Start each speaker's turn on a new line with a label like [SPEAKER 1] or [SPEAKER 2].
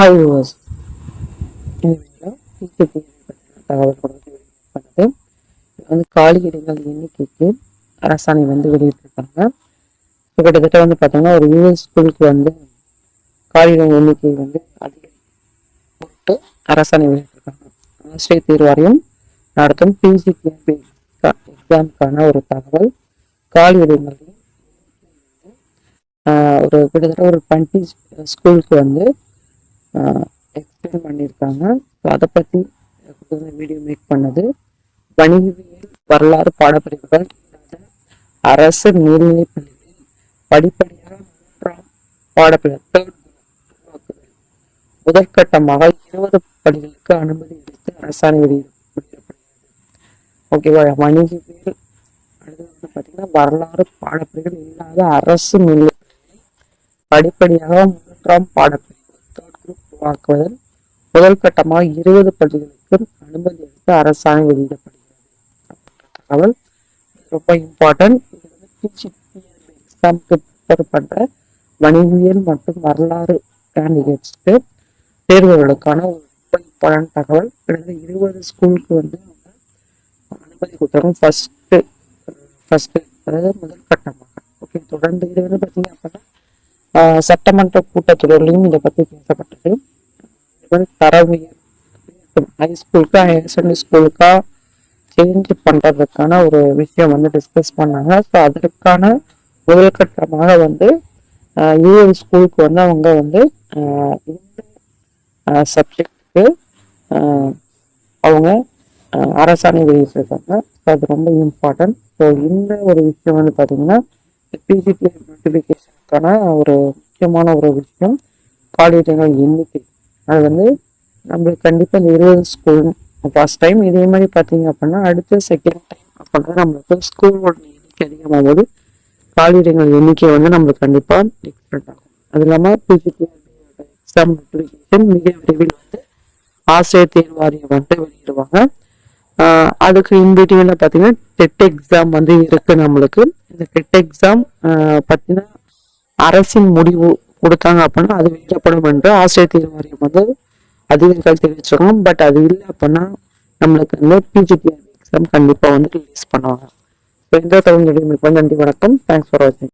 [SPEAKER 1] Hi viewers தகவல் பண்ணது வந்து காலி இடங்கள் எண்ணிக்கைக்கு அரசாணை வந்து வெளியிட்டிருக்காங்க. இப்போ கிட்டத்தட்ட வந்து பார்த்தோம்னா ஒரு யூஎஸ் ஸ்கூலுக்கு வந்து காலியிடம் எண்ணிக்கை வந்து அதிகரிட்டு அரசாணை வெளியிட்டிருக்காங்க. ஆசிரியர் தேர்வாரியம் நடத்தும் பிஜிடிஎம்பி எக்ஸாமுக்கான ஒரு தகவல். காலி இடங்களில் ஒரு கிட்டத்தட்ட ஒரு டுவெண்ட்டி ஸ்கூலுக்கு வந்து எக்ஸ்பிளைன் பண்ணியிருக்காங்க ஸோ அதை பற்றி வீடியோ மேக் பண்ணது. வணிகவியல் வரலாறு பாடப்பிரிவுகள். அரசு மேல்நிலை பள்ளியில் படிப்படியாக மூன்றாம் பாடப்பிரிவு முதற்கட்டமாக இருபது பள்ளிகளுக்கு அனுமதி அளித்து அரசாணை வெளியிடப்படுகிறது. ஓகேவா வணிகவியல் அடுத்து வந்து பார்த்தீங்கன்னா வரலாறு பாடப்பிரிவுகள் இல்லாத அரசு மேல்நிலை படிப்படியாக மூன்றாம் பாடப்பிரிவு உருவாக்குவதில் முதல் கட்டமாக இருபது பள்ளிகளுக்கு அனுமதி அளித்து அரசாங்கம் வெளியிடப்படுகிறது. தகவல் ரொம்ப இம்பார்ட்டன்ட் இது வந்து பிஜிபிஆர்பி ப்ரிப்பேர் பண்ற வணிகவியல் மற்றும் வரலாறு கேண்டிடேட்ஸ்க்கு தேர்வுகளுக்கான ஒரு ரொம்ப இம்பார்ட்டன்ட் தகவல். கிட்டத்தட்ட இருபது ஸ்கூலுக்கு வந்து அனுமதி கொடுத்தாங்க. ஃபர்ஸ்ட்டு ஃபர்ஸ்ட்டு அதாவது முதல் கட்டமாக. ஓகே தொடர்ந்து இது வந்து பார்த்தீங்க அப்படின்னா சட்டமன்ற கூட்டத்தொடர்லையும் இதை பற்றி பேசப்பட்டது. இது வந்து தரவு ஹை ஸ்கூலுக்கு ஹையர் செகண்டரி ஸ்கூலுக்கா சேஞ்ச் பண்ணுறதுக்கான ஒரு விஷயம் வந்து டிஸ்கஸ் பண்ணாங்க. ஸோ அதற்கான முதல் கட்டமாக வந்து யூஎல் ஸ்கூலுக்கு வந்து அவங்க வந்து இந்த சப்ஜெக்டுக்கு அவங்க அரசாணை வெளியிட்டிருக்காங்க. ஸோ அது ரொம்ப இம்பார்ட்டன்ட் ஸோ இந்த ஒரு விஷயம் வந்து பார்த்தீங்கன்னா பிஜிபி நோட்டிஃபிகேஷனுக்கான ஒரு முக்கியமான ஒரு விஷயம். காலியிடங்கள் எண்ணிக்கை. அது வந்து நம்மளுக்கு கண்டிப்பாக இந்த இருபது ஸ்கூல் ஃபர்ஸ்ட் டைம் இதே மாதிரி பார்த்தீங்க அப்படின்னா அடுத்த செகண்ட் டைம் அப்படின்னா நம்மளுக்கு ஸ்கூலோட எண்ணிக்கை அதிகமாகும்போது காலியிடங்கள் எண்ணிக்கை வந்து நம்மளுக்கு கண்டிப்பாக டிஃப்ரெண்ட் ஆகும். அது இல்லாமல் பிஜிடி எக்ஸாம் நோட்டிஃபிகேஷன் மிக விரைவில் வந்து ஆசிரியர் தேர்வாரியம் வந்து வெளியிடுவாங்க. அதுக்கு இன்பிட்வீனில் பார்த்தீங்கன்னா டெட் எக்ஸாம் வந்து இருக்கு நம்மளுக்கு. இந்த டெட் எக்ஸாம் பார்த்தீங்கன்னா அரசின் முடிவு கொடுத்தாங்க அப்படின்னா அது வெளியிடப்படும் என்று ஆசிரியர் தேர்வாரியம் வந்து அதிகாரிகள் தெரிவிச்சிருக்கோம் பட் அது இல்லை அப்படின்னா நம்மளுக்கு வந்து பிஜிபிஆர் எக்ஸாம் கண்டிப்பாக வந்து ரிலீஸ் பண்ணுவாங்க. இப்போ இந்த தகவல் நன்றி. வணக்கம். தேங்க்ஸ் ஃபார் வாட்சிங்